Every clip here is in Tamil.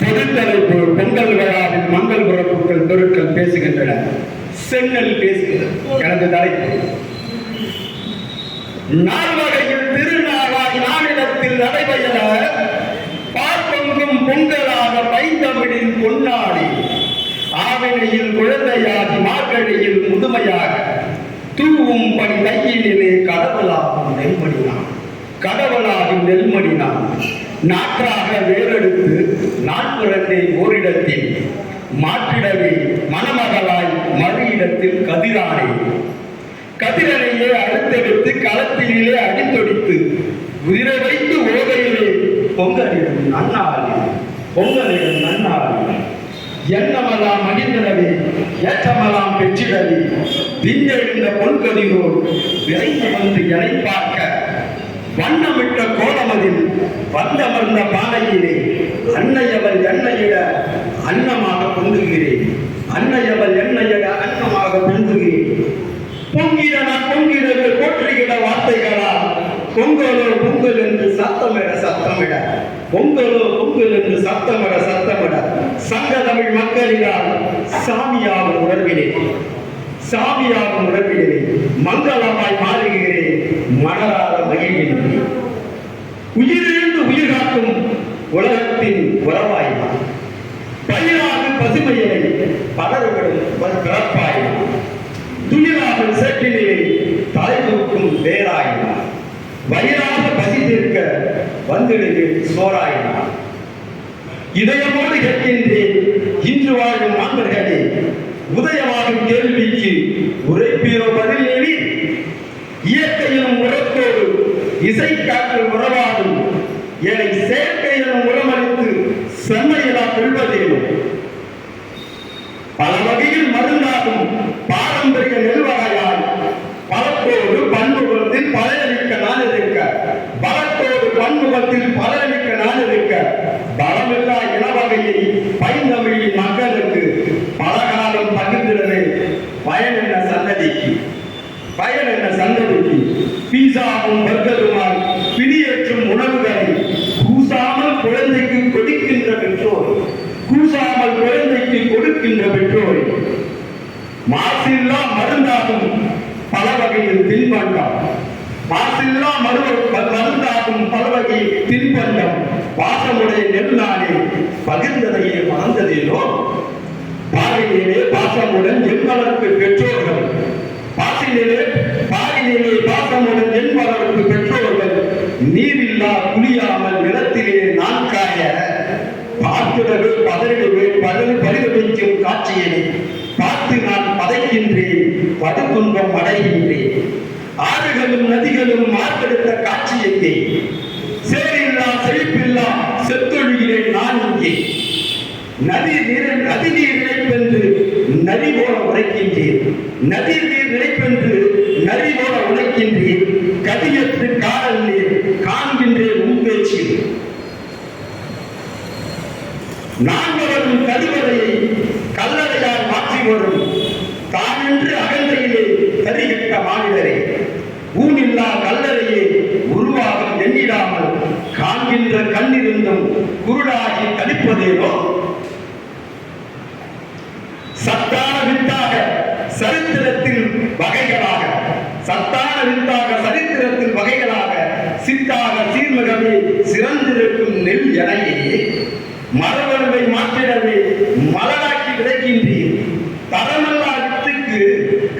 பொதுத்தலைப்பு பொங்கல் விழாவில் மங்கள் பிறப்புகள் பெருக்கள் பேசுகின்றன. செங்கல் பேசுகிறது. எனது தலைப்பு. நால்வகையில் திருநாளாய் நாளிடத்தில் நடைபெற பார்ப்பொங்கும் பொங்கலாக பைந்தமிழின் பொன்னாடி ஆவினையில் குழந்தையாகி மார்கழியில் முதுமையாக தூவும் பணி கையினிலே கடவுளாகும் நெல்மடினான் கடவுளாகும் நெல்மடினான் நாற்றாக வேறெடுத்து நாட்பிறந்தே ஓரிடத்தில் மாற்றிடவே மணமகளாய் மறு இடத்தில் கதிரானே. கதிரனையே அடுத்தெடுத்து களத்திலே அடித்தொடித்து உயிரை வைத்து ஓதையிலே பொங்கலிடும் நன்னாளி பொங்கலிடும் நன்னாளி. எண்ணமெல்லாம் மகிழ்ந்தனவே ஏற்றமெல்லாம் பெற்றிடவே. திஞ்செழுந்த பொன்கதிரோடு விரைந்து வந்து இணைப்பார் வண்ணமிட்ட கோலமதில் வந்தமர்ந்த பாலையிலே அன்னையவள் எண்ணெயிட அன்னமாக பொங்குகிறேன். அன்னையவள் எண்ணெயிட அன்னமாக பொங்குகிறேன். பொங்கிடன பொங்கிடவே போற்றுகிற வார்த்தைகளா? பொங்கலோ பொங்கல் என்று சத்தமிட சத்தமிட. பொங்கலோ பொங்கல் என்று சத்தமிட சத்தமிட. சங்க தமிழ் மக்களினால் சாமியாகும் உணர்விலே சாமியாகும் உணர்விலே மங்களமாய் மாறுகிறேன். மலராத மகிழ்கின்றேன் உயிரிழந்து உயிர் காக்கும் உலகத்தின் உறவாய் பயிராக பசுமையை பலர்விடும் பிறப்பாயினான் துயிலாக சேற்றிலே தலை தூக்கும் வேறாயினார் வயிறாக பசி தீர்க்க வந்திடுகிறேன் சோறாயினார் இதயமோடு கேட்கின்றேன் இன்று வாழும் மாந்தர்களே உதயமாகும் கேள்விக்கு உரைப்பீரோ இயற்கையிலும் உரத்தோடு இசை காற்று உறவாடும் என்னை செயற்கையிலும் உரமளித்து செம்மையிலா கொள்வதேனும் பல வகையில் மருந்தாகும் பாரம்பரிய நெல்வகையால் பலத்தோடு பன்முகத்தில் பழையளிக்க நான் இருக்க பலத்தோடு பன்முகத்தில் பலனளிக்க நான் இருக்க பலமில்லா இனவகையை பைந்தமிழின் மக்களுக்கு பலகாலம் பகிர்ந்திடவே பயன் என்ன சந்ததிக்கு பயன் என்ன சந்ததிக்கு? பீஸாவும் பர்கருமாய் பிடியேற்றும் உணவுகளை கூசாமல் குழந்தைக்கு கொடுக்கின்ற பெற்றோர் கூசாமல் குழந்தைக்கு கொடுக்கின்ற பெற்றோர். மாசில்லா மருந்தாகும் பல வகையில் தின்பண்டம். மாசில்லா மருவ மருந்தாகும் பல வகை தின்பண்டம். பாசமுடைய நெல்லானே பகிர்ந்ததையே மறந்ததேனோ? பாலினிலே பாசமுடன் எண்பதற்கு பெற்றோர்கள் பாசினிலே பாலிலே பாசமுடன் எண்பதற்கு பெற்றோர்கள் நீரில்லா குளியாமல் நிலத்திலே நான் காய பார்த்திடவே பதறிடவே பதறி பரிதவிக்கும் காட்சியை. பார்த்து நான் பதைக்கின்றேன் படுதுன்பம் அடைகின்றேன். ஆறுகளும் நதிகளும் மாற்றெடுத்த காட்சியத்தை சேரில்லா செழிப்பில்லா செத்தொழுகிறேன் நான் இங்கே. நதி நீர் நதி நீர் இணைப்பென்று நதி போல உரைக்கின்றேன். நதி நினைப்பென்று நதி போல உரைக்கின்றேன் கதியற்று காடல் நீர் காண்கின்றேன் உன் நான் வரும் கதிவரையை கல்லறையால் மாற்றி வரும். தான் என்று அகல் சரித்திரத்தில் வகைகளாக சத்தான வித்தாக சரித்திரத்தில் வகைகளாக சித்தாக சீர்மிகவே சிறந்திருக்கும் நெல் எனையே மரபணுவை மாற்றிடவே மலராக்கி விதைக்கின்றேன். தரமல்லா வித்துக்கு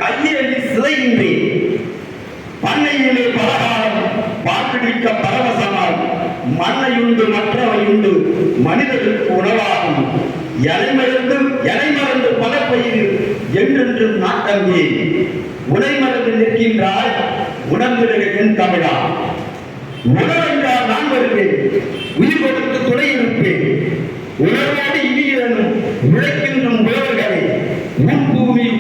கையெழுதி சிதைகின்றேன். பண்ணையிலே பலகாலம் பாட்டிடிக்க பரவசமாய் மண்ணையுண்டு மற்றவையுண்டு மனிதர்களுக்கு உணவாகும். எனைமருந்து எனைமறந்து பல பயிர் என்றென்றும் நாட்டங்கே உனைமறந்து நிற்கின்றாய் உணர்ந்திருக்கின் என் தமிழா. உணவென்றால் நான் வருவேன். உயிர் கொடுத்து துணை இருப்பேன் உணர்வோடு இனியனும் உழைக்கின்றும் உழவர்களை. முன்பூமி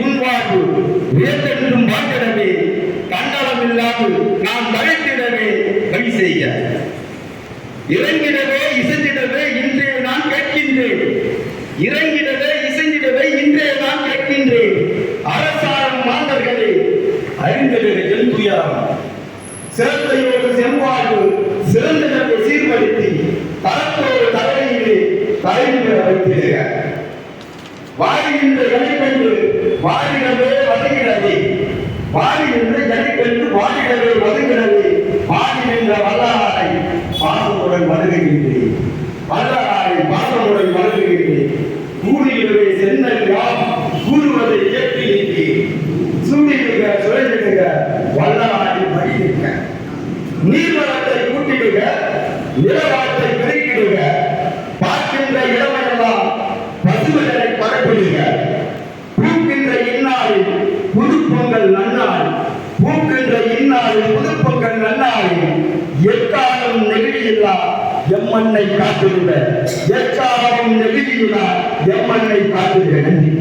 இறங்கிடவே இசைந்திடவே இன்றே நான் கேட்கின்றேன். அரசாரம் மாந்தர்களே அறிந்தவர்கள் துயரம். சிறந்தையோடு செம்பாழ்வு சிறந்ததை சீர்படுத்தி தரத்தோடு தலையிலே தலைந்து வாழுகின்ற இணைப்பென்று வாழிடவே வதுகிறது வாழுகின்ற இணைப்பென்று வாழிடவே வதுகிறது வாழுகின்ற வல்லாரை பாசத்துடன் வருகின்றேன் வல்லாரை பசுமைகளை பூக்கின்ற இந்நாளில் புது பொங்கல் நன்னாள். பூக்கின்ற இந்நாளில் புது பொங்கல் நன்னாளில் எக்காலம் நெகிழியில்லா எம்மண்ணை காத்திருந்த எக்காலமும் நெகிழியில்லா எம்மண்ணை காத்திருக்க நன்றி.